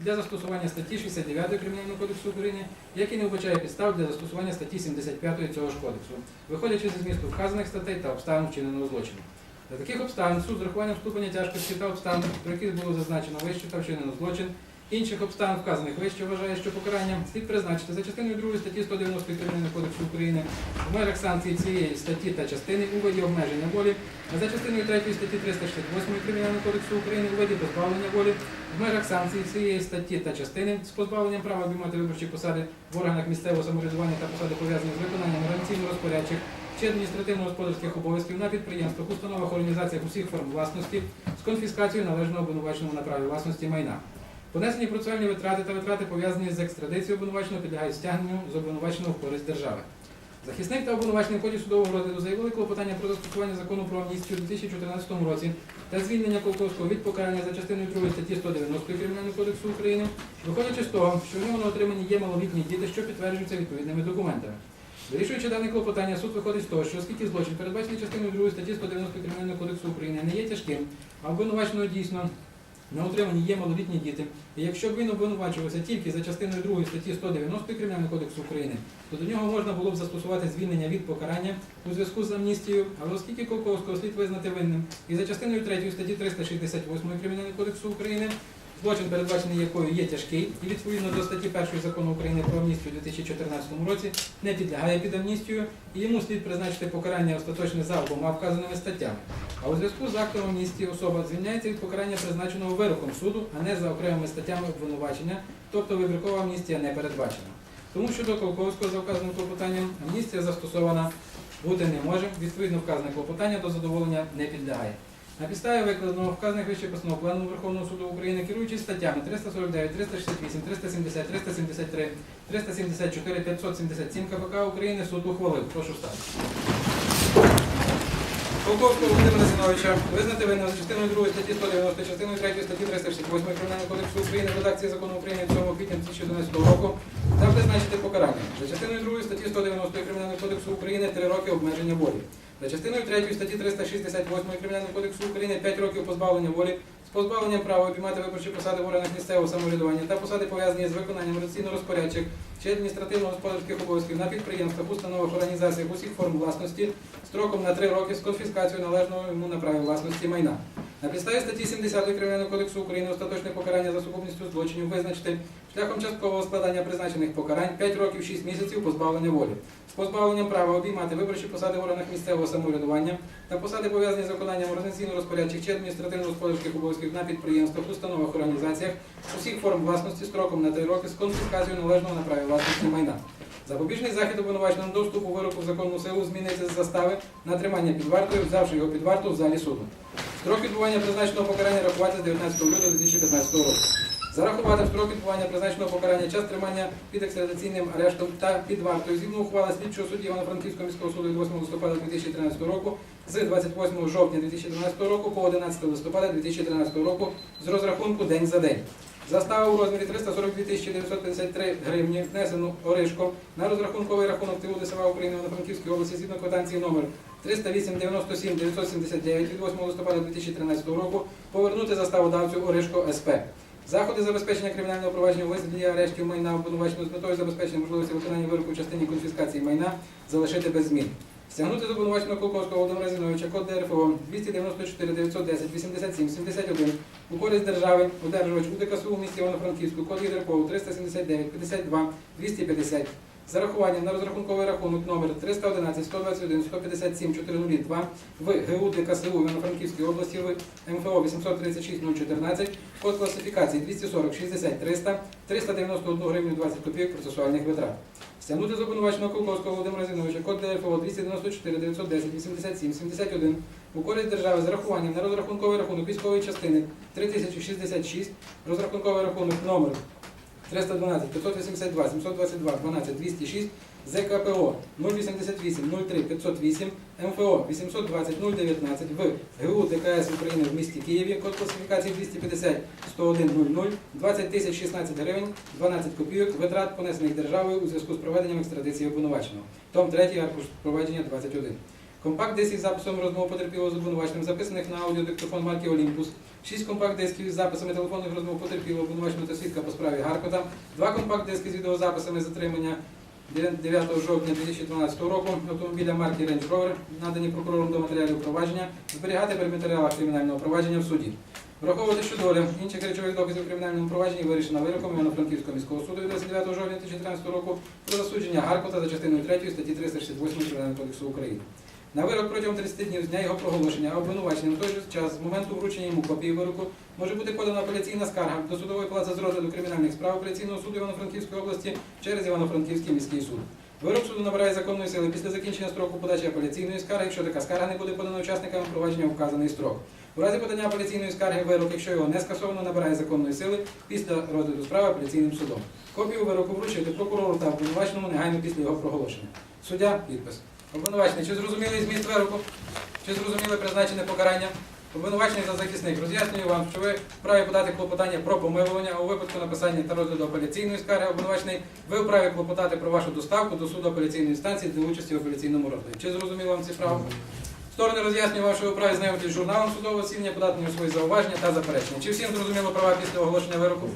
для застосування статті 69 Кримінального кодексу України, який не вбачає підстав для застосування статті 75 цього ж кодексу, виходячи зі змісту вказаних статей та обставин вчиненого злочину. За таких обставин суд з урахуванням ступеня тяжкості та обставин, про яких було зазначено вище та вчинено злочин, інших обставин вказаних вище вважає, що покарання слід призначити за частиною 2 статті 190 Кримінального кодексу України в межах санкцій цієї статті та частини у виді обмеження волі, а за частиною 3 статті 368 Кримінального кодексу України у виді позбавлення волі в межах санкцій цієї статті та частини з позбавленням права обіймати виборчі посади в органах місцевого самоврядування та посади пов'язані з виконанням організаційно-розпорядчих чи адміністративно-господарських обов'язків на підприємствах, установах, організаціях усіх форм власності з конфіскацією належного обвинуваченому на праві власності майна. Понесені процесуальні витрати та витрати пов'язані з екстрадицією обвинуваченого підлягають стягненню з обвинуваченого в користь держави. Захисник та обвинувачений в ході судового розгляду заявили клопотання про застосування закону про амністію у 2014 році та звільнення Колковського від покарання за частиною 2 статті 190 Кримінального кодексу України, виходячи з того, що в ньому на отриманні є малолітні діти, що підтверджуються відповідними документами. Вирішуючи дане клопотання, суд виходить з того, що оскільки злочин, передбачений частиною 2 статті 190 Кримінального кодексу України, не є тяжким, а обвинуваченого дійсно на утриманні є малолітні діти, і якщо він обвинувачувався тільки за частиною 2 статті 190 Кримінального кодексу України, то до нього можна було б застосувати звільнення від покарання у зв'язку з амністією, але оскільки Колковського слід визнати винним і за частиною 3 статті 368 Кримінального кодексу України, злочин, передбачений якою є тяжкий, і відповідно до статті 1 закону України про амністію у 2014 році не підлягає під амністію, і йому слід призначити покарання остаточне за обома вказаними статтями. А у зв'язку з актом амністії особа звільняється від покарання, призначеного вироком суду, а не за окремими статтями обвинувачення, тобто вибіркова амністія не передбачена. Тому щодо Колковського за вказаним клопотанням амністія застосована бути не може, відповідно вказане клопотання до задоволення не підлягає. На підставі викладеного вказаних вище постанов Пленуму Верховного суду України, керуючись статтями 349, 368, 370, 373, 374, 577 КПК України, суд ухвалив. Прошу встати. Полковського Володимира Зіновича визнати винним за частиною 2 статті 190, частиною 3 статті 368 Кримінального кодексу України в редакції закону України від 7 квітня 2011 року та призначити покарання. За частиною 2 статті 190 Кримінального кодексу України 3 роки обмеження волі. За частиною 3 статті 368 Кримінального кодексу України 5 років позбавлення волі з позбавленням права обіймати виборчі посади в органах місцевого самоврядування та посади пов'язані з виконанням організаційно-розпорядчих чи адміністративно-господарських обов'язків на підприємствах, установах, організаціях усіх форм власності строком на 3 роки з конфіскацією належного йому на праві власності майна. На підставі статті 70 Кримінального кодексу України остаточне покарання за сукупністю злочинів визначити шляхом часткового складання призначених покарань 5 років 6 місяців позбавлення волі з позбавленням права обіймати виборчі посади в органах місцевого самоврядування та посади пов'язані з виконанням організаційно-розпорядчих чи адміністративно-господарських обов'язків на підприємствах, установах, організаціях усіх форм власності строком на 3 роки з конфіскацією належного на праві власності майна. Запобіжний захід обвинуваченому доступу вироку в законну силу зміниться з застави на тримання під вартою, взявши його під варту в залі суду. Строк відбування призначеного покарання рахувати з 19 лютого 2015 року. Зарахувати в строк відбування призначеного покарання час тримання під екстрадиційним арештом та під вартою згідно ухвали слідчого судді Івано-Франківського міського суду від 8 листопада 2013 року з 28 жовтня 2013 року по 11 листопада 2013 року з розрахунку день за день. Застава у розмірі 342 953 гривні внесену Оришко на розрахунковий рахунок ТУ ДСВ України на Франківській області згідно квитанції номер 308 97 979 від 8 листопада 2013 року повернути заставодавцю Оришко СП. Заходи забезпечення кримінального провадження у вигляді арештів майна обвинуваченого з метою забезпечення можливості виконання вироку в частині конфіскації майна залишити без змін. Стягнути з обвинуваченого Колковського Володимира Зіновича код ДРФО 294 910 87 71 у користь держави, одержувач УДКСУ у місті Івано-Франківську, код ЄДРФО 379 52 250 з зарахуванням на розрахунковий рахунок номер 311 121 157 402 в ГУ ДКСУ Івано-Франківській області в МФО 836 014 код класифікації 240 60 300 391 гривню 20 копійок процесуальних витрат. Стягнути з Колковського Володимира Зіновича код ДФО 294 910 87 71 у користь держави з рахуванням на розрахунковий рахунок військової частини 3066, розрахунковий рахунок номер 312 582 722 12 206 ЗКПО 088 03 508 МФО 820 019 в ГУ ДКС України в місті Києві, код класифікації 250 101 00 20 тисяч 16 гривень 12 копійок витрат понесених державою у зв'язку з проведенням екстрадиції обвинуваченого. Том 3 аркуш провадження 21. Компакт 10 з записом розмов потерпілого з обвинуваченим, записаних на аудіодиктофон марки Олімпус, 6 компакт-дисків із записами телефонних розмов потерпілого обвинуваченого та свідка по справі Гаркота, 2 компакт-диски з відеозаписами затримання 9 жовтня 2012 року автомобіля марки Range Rover, надані прокурором до матеріалів провадження, зберігати при матеріалах кримінального провадження в суді. Враховувати, що доля інших речових доказів у кримінальному провадженні вирішена вироком Івано-Франківського міського суду від 29 жовтня 2013 року про засудження Гаркота за частиною 3 статті 368 Кримінального кодексу України. На вирок протягом 30 днів з дня його проголошення, а обвинуваченим в той же час з моменту вручення йому копії вироку може бути подана апеляційна скарга до судової палати з розгляду кримінальних справ апеляційного суду Івано-Франківської області через Івано-Франківський міський суд. Вирок суду набирає законної сили після закінчення строку подачі апеляційної скарги, якщо така скарга не буде подана учасниками провадження у вказаний строк. У разі подання апеляційної скарги вирок, якщо його не скасовано, набирає законної сили після розгляду справи апеляційним судом. Копію вироку вручити прокурору та обвинуваченому негайно після його проголошення. Суддя підпис. Обвинувачений, чи зрозумілий зміст вироку? Чи зрозуміле призначене покарання? Обвинувачений та захисник. Роз'яснюю вам, що ви вправі подати клопотання про помилування, а у випадку написання та розгляду апеляційної скарги обвинувачений, ви вправі клопотати про вашу доставку до суду апеляційної інстанції для участі в апеляційному розгляді. Чи зрозуміло вам ці права? Сторони роз'яснюю вашої вправі знайомитись з журналом судового засідання, подати на свої зауваження та заперечення. Чи всім зрозуміло права після оголошення вироку?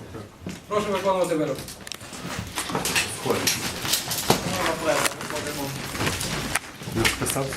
Прошу виконувати вирок. Входить.